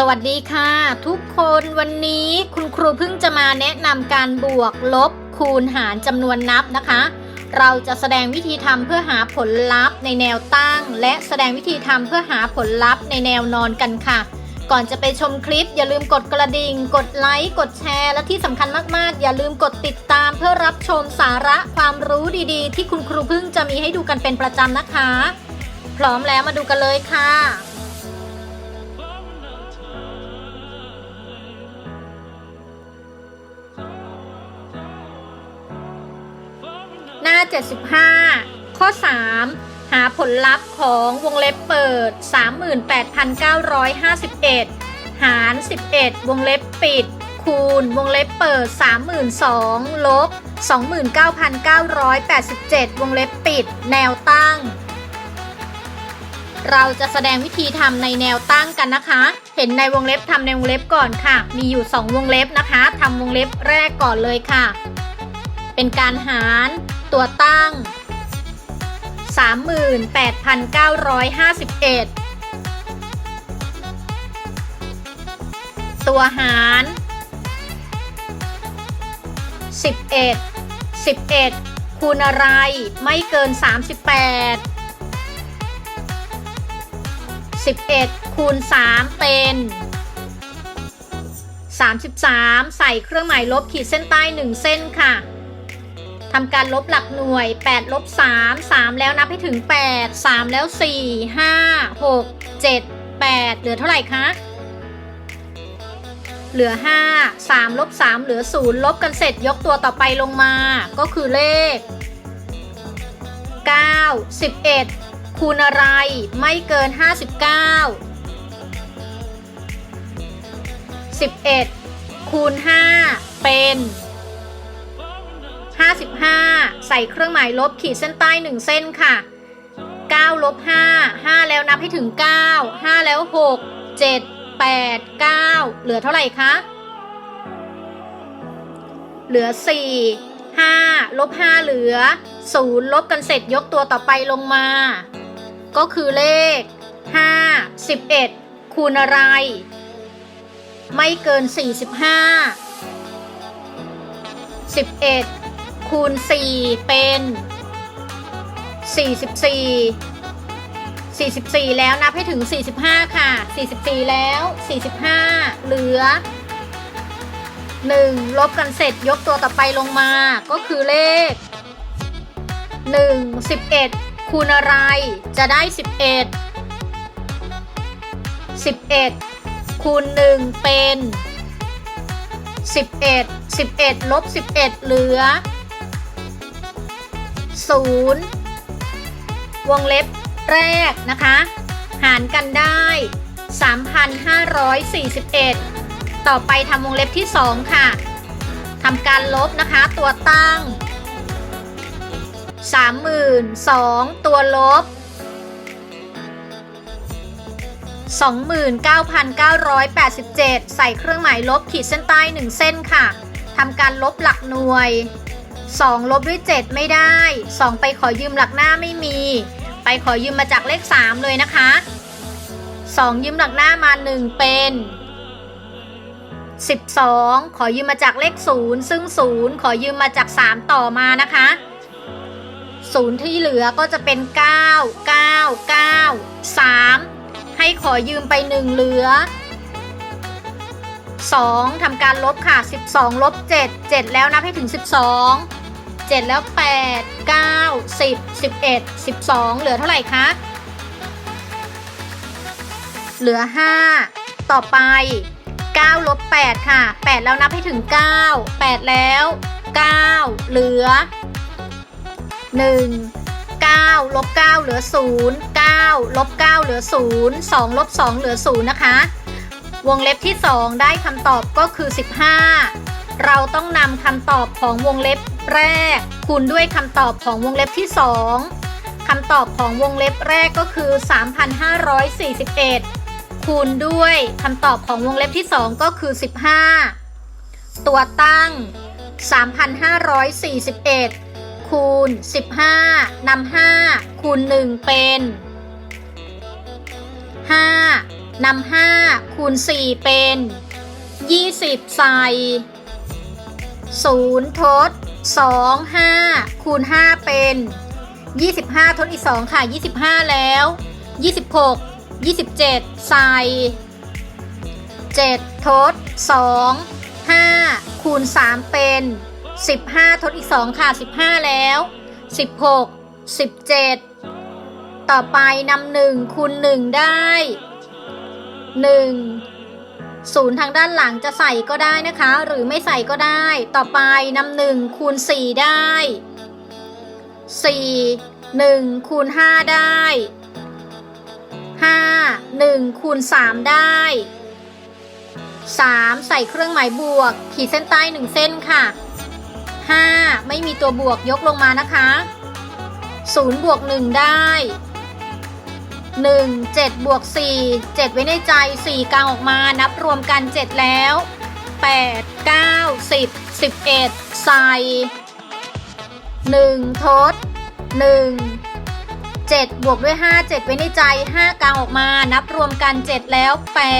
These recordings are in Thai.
สวัสดีค่ะ ทุกคนวันนี้คุณครูเพิ่งจะมาแนะนำการบวกลบคูณหารจำนวนนับนะคะ เราจะแสดงวิธีทำเพื่อหาผลลัพธ์ในแนวตั้ง และแสดงวิธีทำเพื่อหาผลลัพธ์ในแนวนอนกันค่ะ ก่อนจะไปชมคลิป อย่าลืมกดกระดิ่ง กดไลค์กดแชร์ และที่สำคัญมากๆ อย่าลืมกดติดตามเพื่อรับชมสาระความรู้ดีๆ ที่คุณครูเพิ่งจะมีให้ดูกันเป็นประจำนะคะ พร้อมแล้วมาดูกันเลยค่ะ 75 ข้อ 3 หาผลลัพธ์ของวงเล็บเปิด 38,951 หาร 11 วงเล็บปิด คูณ วงเล็บเปิด 32,000ลบ29,987 วงเล็บปิด แนวตั้ง เราจะแสดงวิธีทำในแนวตั้งกันนะคะ เห็นในวงเล็บทำในวงเล็บก่อนค่ะ มีอยู่ 2 วงเล็บนะคะทำวงเล็บแรกก่อนเลยค่ะ เป็นการหาร ตัวตั้ง 38,951 ตัวหาร 11 11 คูณอะไรไม่เกิน 38 11คูณ3เป็น 33 ใส่เครื่องหมายลบขีดเส้นใต้ 1 เส้นค่ะ ทำการลบหลักหน่วย8ลบ3 3 แล้วนับให้ถึง 8 3 แล้ว 4 5 6 7 8 เหลือเท่าไหร่คะ เหลือ 5 3ลบ3เหลือ 0 ลบกันเสร็จยกตัวต่อไปลงมา ก็คือเลข 9 11 คูณอะไรไม่เกิน 59 11 คูณ 5 เป็น 55 ใส่เครื่องหมายลบขีดเส้นใต้ 1 เส้นค่ะ9ลบ5 5 แล้วนับให้ถึง 9 5 แล้ว 6 7 8 9 เหลือเท่าไหร่คะ เหลือ 4 5ลบ5เหลือ 0 ลบกันเสร็จยกตัวต่อไปลงมา ก็คือเลข 5 11 คูณอะไร ไม่เกิน 45 11 คูณ 4 เป็น 44 44 แล้วนับให้ถึง 45 ค่ะ 44 แล้ว 45 เหลือ 1 ลบกันเสร็จยกตัวต่อไปลงมาก็คือเลข 1 11 คูณอะไรจะได้ 11 11 คูณ 1 เป็น11 11 ลบ 11 เหลือ 0 วงเล็บแรกนะคะ หารกันได้ 3,541 ต่อไปทำวงเล็บที่ 2 ค่ะทำการลบนะคะตัวตั้ง 32,000 ตัวลบ 29,987 ใส่เครื่องหมายลบขีดเส้นใต้ 1 เส้นค่ะทำการลบหลักหน่วย 2 ลบด้วย 7 ไม่ได้ 2 ไปขอยืมหลักหน้าไม่มี ไปขอยืมมาจากเลข 3 เลยนะคะ 2 ยืมหลักหน้ามา 1 เป็น 12 ขอยืมมาจากเลข 0 ซึ่ง 0 ขอยืมมาจาก 3 ต่อมานะคะ 0 ที่เหลือก็จะเป็น 9 9 9 3 ให้ขอยืมไป 1 เหลือ2ทำการลบค่ะ 12 ลบ 7 7 แล้วนับให้ถึง 12 7 แล้ว 8 9 10 11 12 เหลือเท่าไหร่คะ เหลือ 5 ต่อไป 9 ลบ 8 ค่ะ 8 แล้วนับให้ถึง 9 8 แล้ว 9 เหลือ 1 9ลบ9เหลือ 0 9ลบ9เหลือ 0 2ลบ2เหลือ 0 นะคะ วงเล็บที่ 2 ได้คำตอบก็คือ 15 เราต้องนำคำตอบของวงเล็บ แรก คูณด้วยคำตอบของวงเล็บที่ 2 คำตอบของวงเล็บแรกก็คือ 3,541 คูณด้วยคำตอบของวงเล็บที่ 2 ก็คือ 15 ตัวตั้ง 3,541 คูณ 15นำ5คูณ 1 เป็น5นำ5คูณ 4 เป็น 20 ใส่ 0 ทด 2 5 คูณ 5 เป็น 25 ทดอีก 2 ค่ะ 25 แล้ว 26 27 ใส่ 7 ทด 2 5 คูณ 3 เป็น 15 ทดอีก 2 ค่ะ 15 แล้ว 16 17 ต่อไปนำหนึ่งคูณ 1 ได้ 1 ศูนย์ทางด้านหลังจะใส่ก็ได้นะคะ หรือไม่ใส่ก็ได้ ต่อไปนำหนึ่งคูณ4ได้4 1คูณ5ได้5 1คูณ3ได้3ใส่เครื่องหมายบวก ขีดเส้นใต้1เส้นค่ะ5ไม่มีตัวบวกยกลงมานะคะ0บวก1ได้ 1 7บวก4 7 ไว้ในใจ 4กลางออกมานับรวมกัน 7 แล้ว 8 9 10 11 ใส่ 1 ทด 1 7 บวกด้วย 5 7 ไว้ในใจ 5 กลางออกมา นับรวมกัน 7 แล้ว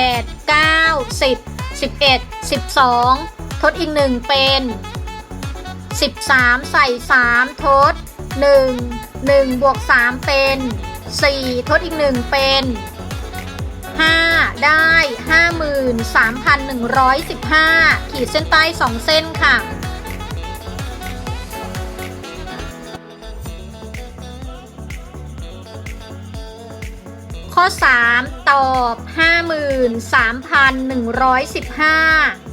8 9 10 11 12 ทดอีก 1 เป็น 13 ใส่ 3 ทด 1 1 บวก 3 เป็น 4 ทดอีก 1 เป็น 5 ได้ 53,115 ขีดเส้นใต้ 2 เส้นค่ะ ข้อ 3 ตอบ 53,115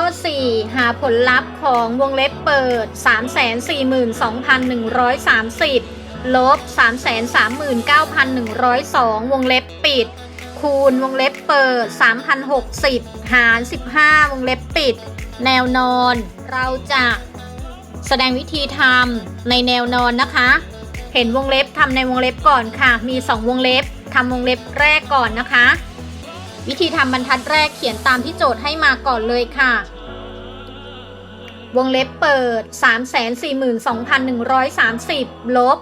ข้อ 4 หาผลลัพธ์ของวงเล็บเปิด 342,130 ลบ 339,102 วงเล็บปิด คูณวงเล็บเปิด 3,060 หาร 15 วงเล็บปิด แนวนอน เราจะแสดงวิธีทำในแนวนอนนะคะ เห็นวงเล็บทำในวงเล็บก่อนค่ะ มี 2 วงเล็บทำวงเล็บแรกก่อนนะคะ วิธีทำบรรทัดแรกเขียนตามที่โจทย์ให้มาก่อนเลยค่ะ วงเล็บเปิด 342,130 ลบ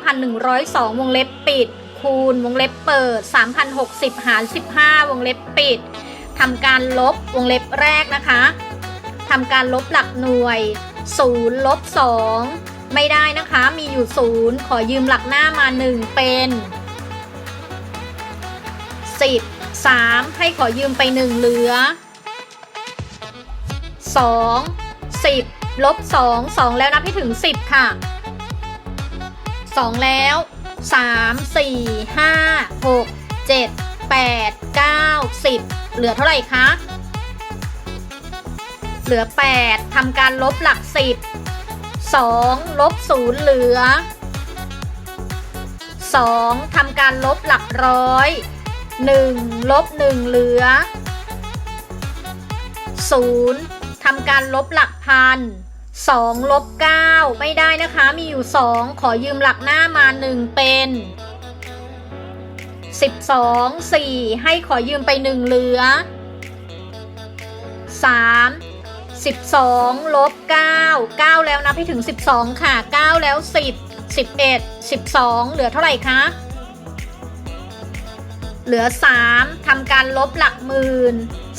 339,102 วงเล็บปิด คูณ วงเล็บเปิด 3,060 หาร 15 วงเล็บปิดทำการลบวงเล็บแรกนะคะทำการลบหลักหน่วย 0 ลบ 2 ไม่ได้นะคะ มีอยู่ 0 ขอยืมหลักหน้ามา 1 เป็น 10 3ให้ขอยืมไป1เหลือ2 10ลบ2 2แล้วนับให้ถึง10ค่ะ2แล้ว3 4 5 6 7 8 9 10เหลือเท่าไหร่คะเหลือ8ทำการลบหลัก10 2ลบ0เหลือ2ทำการลบหลักร้อย 1ลบ1เหลือ 0ทำการลบหลักพัน2ลบ9ไม่ได้นะคะ มีอยู่ 2 ขอยืมหลักหน้ามา 1 เป็น 12 4 ให้ขอยืมไป 1 เหลือ 3 12ลบ9 9 แล้วนับให้ถึง 12 ค่ะ 9 แล้ว 10 11 12 เหลือเท่าไหร่คะ เหลือ 3ทำการลบหลักหมื่น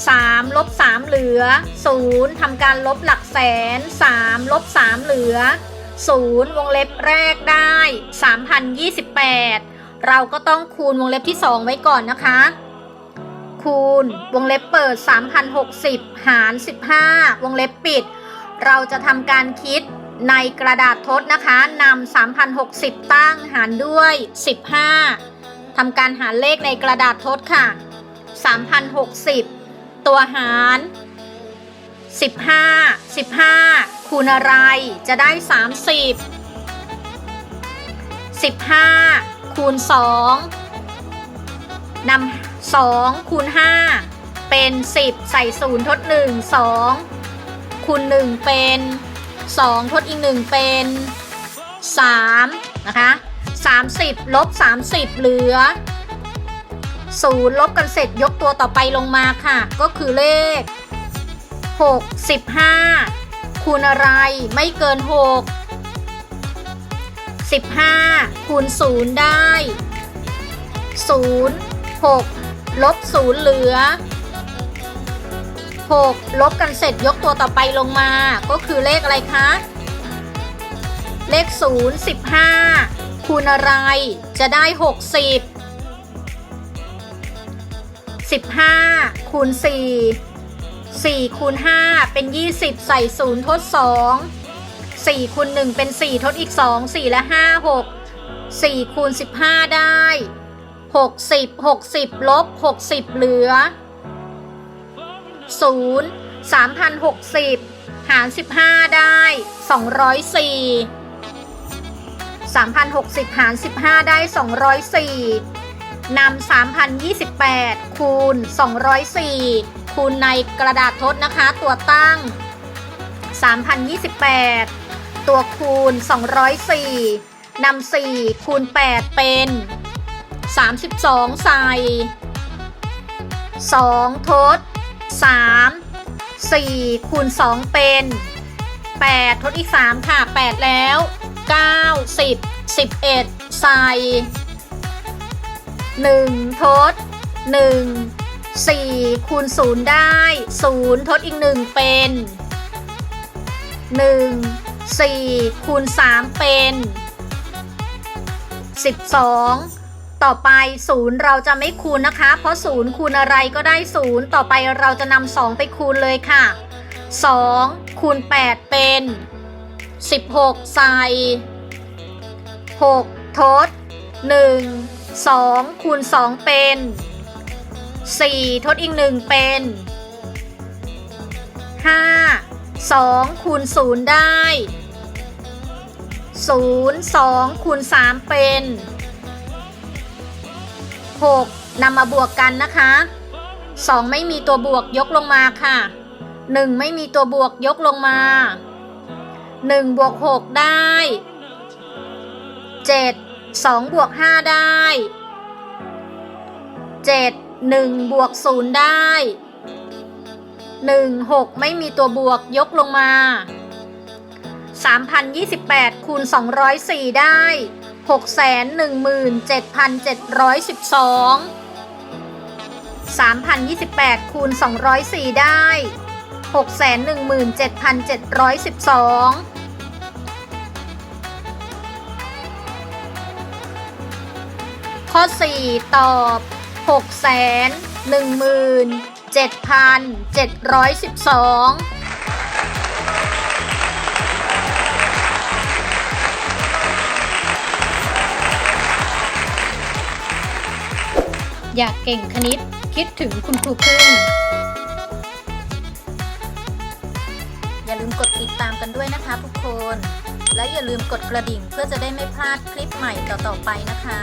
3 ลบ 3 เหลือ 0ทำการลบหลักแสน 3 ลบ 3 เหลือ 0 วงเล็บแรกได้ 3,028 เราก็ต้องคูณวงเล็บที่ 2 ไว้ก่อนนะคะ คูณวงเล็บเปิด 3,060 หาร 15 วงเล็บปิด เราจะทำการคิดในกระดาษทดนะคะนำ3,060 ตั้งหารด้วย 15 ทำการหารเลขในกระดาษทดค่ะ 3,060 ตัวหาร 15 15 คูณอะไรจะได้ 30 15 คูณ 2นำ2คูณ 5 เป็น 10 ใส่0ทด 1 2 คูณ 1 เป็น 2 ทดอีก 1 เป็น 3 นะคะ 30 ลบ 30 เหลือ 0 ลบกันเสร็จยกตัวต่อไปลงมาค่ะ ก็คือเลข 65 คูณอะไรไม่เกิน 6 15 คูณ 0 ได้ 0 6 ลบ 0 เหลือ 6 ลบกันเสร็จยกตัวต่อไปลงมา ก็คือเลขอะไรคะ เลข 0 15 คูณอะไร จะได้ 60 15คูณ4 4คูณ5เป็น 20 ใส่ 0 ทด 2 4คูณ1เป็น 4 ทดอีก 2 4 และ 5 6 4คูณ15 ได้ 60 60 ลบ 60 เหลือ 0 3,060 หาร 15 ได้ 204 3,060 หาร 15 ได้ 204นำ3,028 คูณ 204 คูณในกระดาษทดนะคะ ตัวตั้ง 3,028 ตัวคูณ 204นำ4คูณ 8 เป็น 32 ใส่ 2 ทด 3 4 คูณ 2 เป็น 8 ทดอีก 3 ค่ะ 8 แล้ว 9 10 11 ใส่ 1 ทด 1 4 คูณ 0 ได้ 0 ทดอีก 1 เป็น 1 4 คูณ 3 เป็น 12 ต่อไป 0 เราจะไม่คูณนะคะ เพราะ 0 คูณอะไรก็ได้ 0 ต่อไปเราจะนำ2ไปคูณเลยค่ะ 2 คูณ 8 เป็น 16ใส่6ทด1 2คูณ2เป็น4ทดอีก1เป็น5 2คูณ0ได้0 2คูณ3เป็น6นำมาบวกกันนะคะ2ไม่มีตัวบวกยกลงมาค่ะ1ไม่มีตัวบวกยกลงมา 1บวก6ได้ 7 2บวก5ได้ 7 1บวก0ได้ 1 6 ไม่มีตัวบวกยกลงมา 3,028คูณ204 ได้ 617,712 3,028คูณ204 ได้ 617,712ข้อ 4 ตอบ617,712 อยากเก่งคณิตคิดถึงคุณครูพึ่ง ลืมกดติดตามกันด้วยนะคะทุกคน และอย่าลืมกดกระดิ่งเพื่อจะได้ไม่พลาดคลิปใหม่ต่อๆไปนะคะ